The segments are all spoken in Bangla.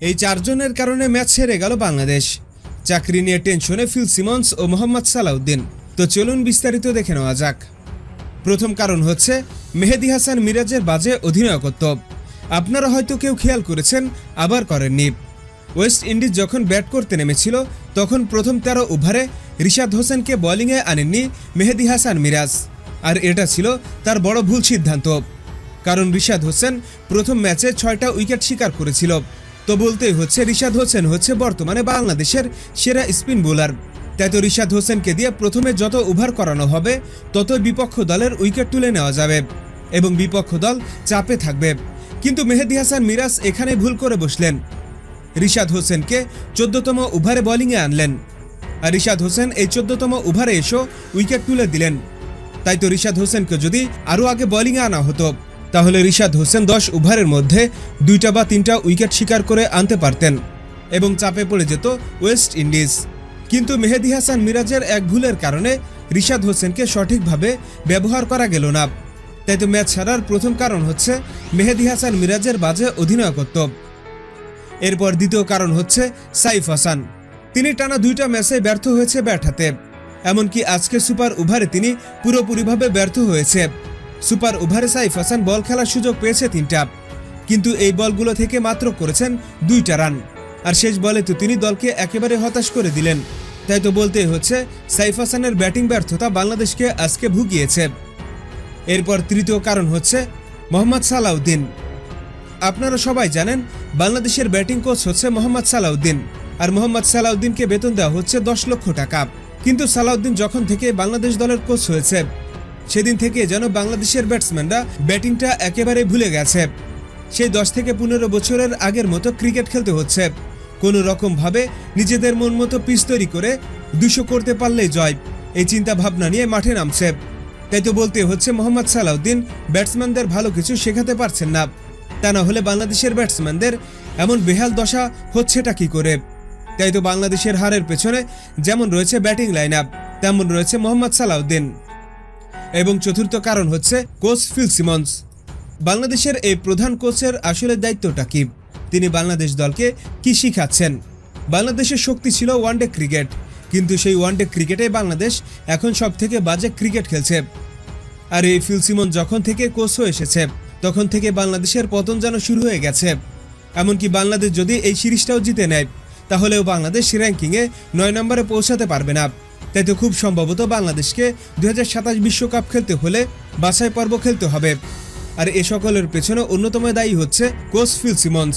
এই চারজনের কারণে ম্যাচ হেরে গেল বাংলাদেশ। চাকরি নিয়ে টেনশনে ফিল সিমন্স ও মোহাম্মদ সালাউদ্দিন। তো চলুন বিস্তারিত দেখে নেওয়া যাক। প্রথম কারণ হচ্ছে মেহেদি হাসান মিরাজের বাজে অধিনায়কত্ব। আপনারা হয়তো কেউ খেয়াল করেছেন, আবার করেননি। ওয়েস্ট ইন্ডিজ যখন ব্যাট করতে নেমেছিল, তখন প্রথম তেরো ওভারে রিশাদ হোসেনকে বোলিংয়ে আনেননি মেহেদি হাসান মিরাজ। আর এটা ছিল তার বড় ভুল সিদ্ধান্ত। কারণ রিশাদ হোসেন প্রথম ম্যাচে ছয়টা উইকেট শিকার করেছিল। তো বলতেই হচ্ছে, রিশাদ হোসেন হচ্ছে বর্তমানে বাংলাদেশের সেরা স্পিন বোলার। তাই তো রিশাদ হোসেনকে দিয়ে প্রথমে যত ওভার করানো হবে তত বিপক্ষ দলের উইকেট তুলে নেওয়া যাবে এবং বিপক্ষ দল চাপে থাকবে। কিন্তু মেহেদি হাসান মিরাজ এখানে ভুল করে বসলেন। রিশাদ হোসেনকে চোদ্দতম ওভারে বোলিংয়ে আনলেন। আর রিশাদ হোসেন এই চোদ্দতম ওভারে এসেও উইকেট তুলে দিলেন। তাই তো রিশাদ হোসেনকে যদি আরও আগে বোলিংয়ে আনা হতো। তাহলে রিশাদ হোসেন দশ ওভারের মধ্যে দুইটা বা তিনটা উইকেট শিকার করে আনতে পারতেন এবং চাপে পড়ে যেত ওয়েস্ট ইন্ডিজ। কিন্তু মেহেদি হাসান মিরাজের এক ভুলের কারণে রিশাদ হোসেনকে সঠিকভাবে ব্যবহার করা গেল না। তাই তো ম্যাচ হারার প্রথম কারণ হচ্ছে মেহেদি হাসান মিরাজের বাজে অধিনায়কত্ব। এরপর দ্বিতীয় কারণ হচ্ছে সাইফ হাসান। তিনি টানা দুইটা ম্যাচে ব্যর্থ হয়েছে ব্যাট হাতে। এমনকি আজকে সুপার ওভারে তিনি পুরোপুরিভাবে ব্যর্থ হয়েছে। সুপার ওভারে সাইফ হাসান বল খেলার সুযোগ পেয়েছে তিনটা। কিন্তু এই বলগুলো থেকে মাত্র করেছেন দুইটা রান। আর শেষ বলে তো তিনি দলকে একেবারে হতাশ করে দিলেন। তাই তো বলতেই হচ্ছে, সাইফ হাসানের ব্যাটিং ব্যর্থতা বাংলাদেশকে আজকে ভুগিয়েছে। এরপর তৃতীয় কারণ হচ্ছে মোহাম্মদ সালাউদ্দিন। আপনারা সবাই জানেন, বাংলাদেশের ব্যাটিং কোচ হচ্ছে মোহাম্মদ সালাউদ্দিন। আর মোহাম্মদ সালাউদ্দিনকে বেতন দেওয়া হচ্ছে দশ লক্ষ টাকা। কিন্তু সালাউদ্দিন যখন থেকে বাংলাদেশ দলের কোচ হয়েছে সেদিন থেকে যেন বাংলাদেশের ব্যাটসম্যানরা ব্যাটিংটা একেবারে ভুলে গেছে। সেই দশ থেকে পনেরো বছরের আগের মতো ক্রিকেট খেলতে হচ্ছে। কোনো রকমভাবে নিজেদের মন মতো পিচ তৈরি করে দুশো করতে পারলেই জয়। এই চিন্তা ভাবনা নিয়ে মাঠে নামছে। তাই তো বলতে হচ্ছে, মোহাম্মদ সালাউদ্দিন ব্যাটসম্যানদের ভালো কিছু শেখাতে পারছেন না। তা না হলে বাংলাদেশের ব্যাটসম্যানদের এমন বেহাল দশা হচ্ছেটা কি করে? তাই তো বাংলাদেশের হারের পেছনে যেমন রয়েছে ব্যাটিং লাইন আপ তেমন রয়েছে মোহাম্মদ সালাউদ্দিন। এবং চতুর্থ কারণ হচ্ছে কোচ ফিল সিমন্স। বাংলাদেশের এই প্রধান কোচের আসলে দায়িত্বটা কি? তিনি বাংলাদেশ দলকে কি শিখাচ্ছেন? বাংলাদেশের শক্তি ছিল ওয়ানডে ক্রিকেট, কিন্তু সেই ওয়ানডে ক্রিকেটে বাংলাদেশ এখন সব থেকে বাজে ক্রিকেট খেলছে। আর এই ফিল সিমন যখন থেকে কোচ হয়ে এসেছে, তখন থেকে বাংলাদেশের পতন যেন শুরু হয়ে গেছে। এমনকি বাংলাদেশ যদি এই সিরিজটাও জিতে নেয়, তাহলেও বাংলাদেশ র্যাঙ্কিংয়ে নয় নম্বরে পৌঁছাতে পারবে না। তাই তো খুব সম্ভবত বাংলাদেশকে দু বিশ্বকাপ খেলতে হলে বাছাই পর্ব খেলতে হবে। আর এ সকলের পেছনে অন্যতম দায়ী হচ্ছে কোচ ফিল সিমন্স।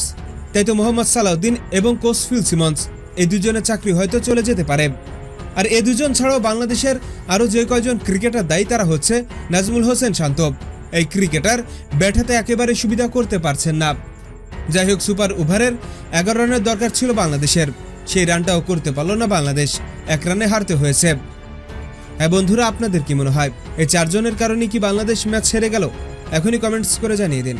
তাই তো মোহাম্মদ সালাউদ্দিন এবং কোচ ফিল সিমন্স, এই দুজনের চাকরি হয়তো চলে যেতে পারে। আর এ দুজন ছাড়াও বাংলাদেশের আরও যে কয়জন ক্রিকেটার দায়ী তারা হচ্ছে নাজমুল হোসেন শান্ত। এই ক্রিকেটার ব্যাট হাতে একেবারে সুবিধা করতে পারছেন না। যাই হোক, সুপার ওভারের এগারো রানের দরকার ছিল বাংলাদেশের। সেই রানটাও করতে পারল না বাংলাদেশ। এক রানে হারতে হয়েছে। হ্যাঁ বন্ধুরা, আপনাদের কি মনে হয়? এই চারজনের কারণে কি বাংলাদেশ ম্যাচ হেরে গেল? এখনই কমেন্টস করে জানিয়ে দিন।